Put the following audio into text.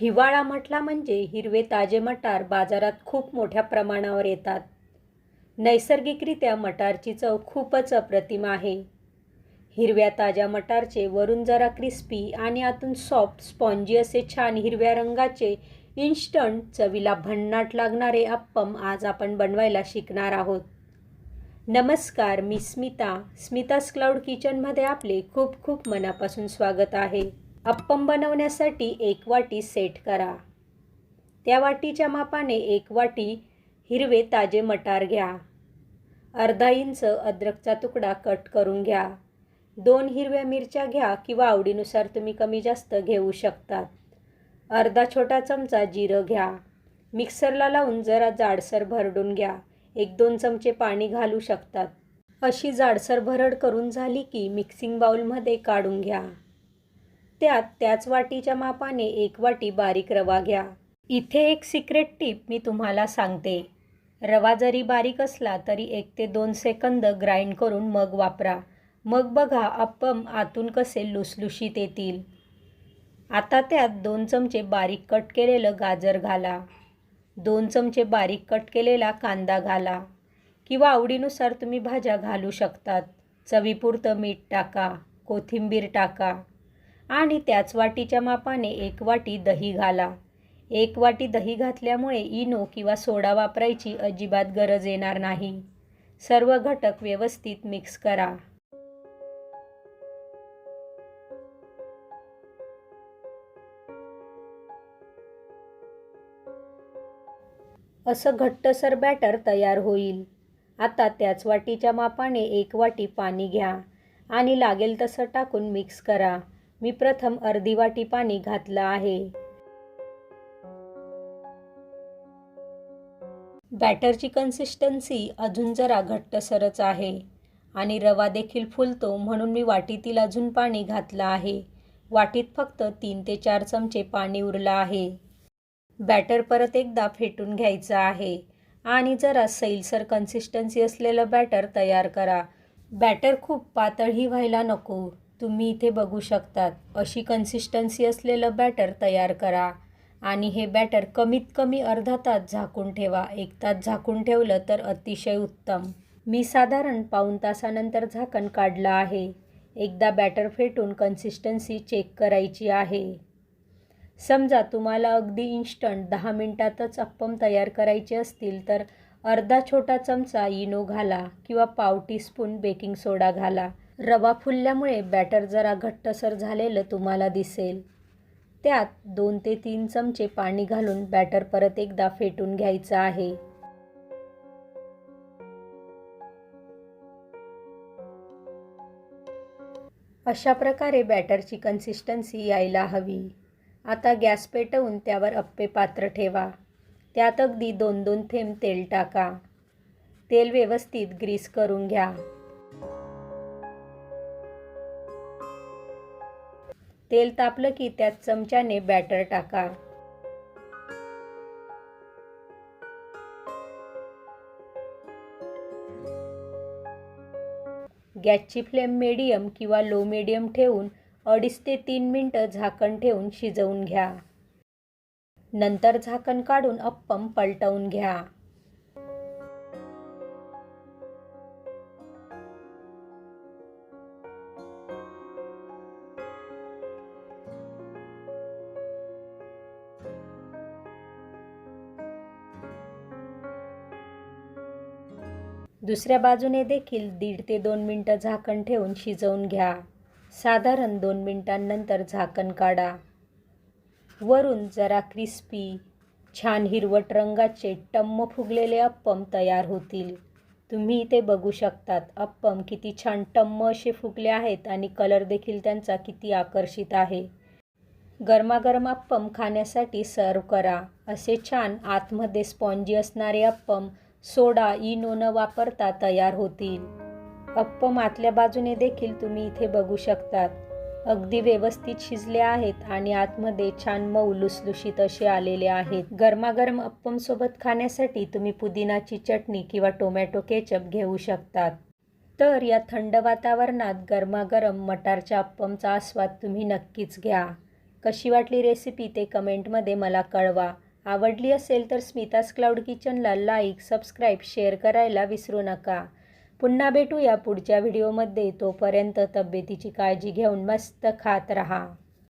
हिवाळा म्हटला म्हणजे हिरवे ताजे मटार बाजारात खूप मोठ्या प्रमाणावर येतात. नैसर्गिकरित्या मटारची चव खूपच अप्रतिम आहे. हिरव्या ताज्या मटारचे वरून जरा क्रिस्पी आणि आतून सॉफ्ट स्पॉन्जी असे छान हिरव्या रंगाचे इन्स्टंट चवीला भन्नाट लागणारे अप्पम आज आपण बनवायला शिकणार आहोत. नमस्कार मी स्मिता. स्मितास क्लाउड किचनमध्ये आपले खूप खूप मनापासून स्वागत आहे. अप्पम बनवण्यासाठी एक वाटी सेट करा. त्या वाटीच्या मापाने एक वाटी हिरवे ताजे मटार घ्या. अर्धा इंच अद्रकचा तुकडा कट करून घ्या. दोन हिरव्या मिरच्या घ्या किंवा आवडीनुसार तुम्ही कमी जास्त घेऊ शकतात अर्धा छोटा चमचा जिरं घ्या. मिक्सरला लावून जरा जाडसर भरडून घ्या. एक दोन चमचे पाणी घालू शकतात. अशी जाडसर भरड करून झाली की मिक्सिंग बाउलमध्ये काढून घ्या. त्यात त्याच वाटीच्या मापाने एक वाटी बारीक रवा घ्या. इथे एक सिक्रेट टीप मी तुम्हाला सांगते. रवा जरी बारीक असला तरी एक ते दोन सेकंद ग्राइंड करून मग वापरा. मग बघा अप्पम आतून कसे लुसलुशीत येतील. आता त्यात दोन चमचे बारीक कट केलेलं गाजर घाला. दोन चमचे बारीक कट केलेला कांदा घाला. किंवा आवडीनुसार तुम्ही भाज्या घालू शकतात. चवीपुरतं मीठ टाका. कोथिंबीर टाका. आणि त्याच वाटीच्या मापाने एक वाटी दही घाला. एक वाटी दही घातल्यामुळे इनो किंवा सोडा वापरायची अजिबात गरज येणार नाही. सर्व घटक व्यवस्थित मिक्स करा. असं घट्टसर बॅटर तयार होईल. आता त्याच वाटीच्या मापाने एक वाटी पाणी घ्या आणि लागेल तसं टाकून मिक्स करा. मी प्रथम अर्धी वाटी पाणी घातलं आहे. बॅटरची कन्सिस्टन्सी अजून जरा घट्टसरच आहे आणि रवा देखील फुलतो म्हणून मी वाटीतील अजून पाणी घातलं आहे. वाटीत फक्त तीन ते चार चमचे पाणी उरलं आहे. बॅटर परत एकदा फेटून घ्यायचं आहे आणि जरा सैलसर कन्सिस्टन्सी असलेलं बॅटर तयार करा. बॅटर खूप पातळही व्हायला नको. तुम्ही इथे बघू शकतात. अशी कन्सिस्टन्सी असलेलं बॅटर तयार करा. आणि हे बॅटर कमीत कमी अर्धा तास झाकून ठेवा. एक तास झाकून ठेवलं तर अतिशय उत्तम. मी साधारण पाऊण तासानंतर झाकण काढलं आहे. एकदा बॅटर फेटून कन्सिस्टन्सी चेक करायची आहे. समजा तुम्हाला अगदी इन्स्टंट दहा मिनटातच अप्पम तयार करायचे असतील तर अर्धा छोटा चमचा इनो घाला किंवा पाव टीस्पून बेकिंग सोडा घाला. रवा फुलल्यामुळे बॅटर जरा घट्टसर झालेलं तुम्हाला दिसेल. त्यात दोन ते तीन चमचे पाणी घालून बॅटर परत एकदा फेटून घ्यायचं आहे. अशा प्रकारे बॅटरची कन्सिस्टन्सी यायला हवी. आता गॅस पेटवून त्यावर अप्पे पात्र ठेवा. त्यात अगदी दोन दोन थेंब तेल टाका. तेल व्यवस्थित ग्रीस करून घ्या. तेल तापलं की त्यात चमच्याने बॅटर टाका. गॅसची फ्लेम मेडियम किंवा लो मीडियम ठेवून अडीच ते तीन मिनटं झाकण ठेवून शिजवून घ्या. नंतर झाकण काढून अप्पम पलटवून घ्या. दुसऱ्या बाजूने देखील दीड ते दोन मिनटं झाकण ठेवून शिजवून घ्या. साधारण दोन मिनटांनंतर झाकण काढा. वरून जरा क्रिस्पी छान हिरवट रंगाचे टम्म फुगलेले अप्पम तयार होतील. तुम्ही ते बघू शकतात अप्पम किती छान टम्म असे फुगले आहेत आणि कलर देखील त्यांचा किती आकर्षित आहे. गरमागरम अप्पम खाण्यासाठी सर्व करा. असे छान आतमध्ये स्पॉन्जी असणारे अप्पम सोडा इनो न वापरता तयार होतील. अप्पम आतल्या बाजूने देखील तुम्ही इथे बघू शकतात. अगदी व्यवस्थित शिजले आहेत आणि आतमध्ये छान मऊ लुसलुशीत असे आलेले आहेत. गरमागरम अप्पम सोबत खाण्यासाठी तुम्ही पुदिनाची चटणी किंवा टोमॅटो केचप घेऊ शकतात. तर या थंड वातावरणात गरमागरम मटारच्या अप्पमचा आस्वाद तुम्ही नक्कीच घ्या. कशी वाटली रेसिपी ते कमेंटमध्ये मला कळवा. आवडली असेल तर स्मितास क्लाउड किचनला लाईक सबस्क्राईब शेअर करायला विसरू नका. पुन्हा भेटूया पुढच्या व्हिडिओमध्ये. तोपर्यंत तब्येतीची काळजी घेऊन मस्त खात रहा.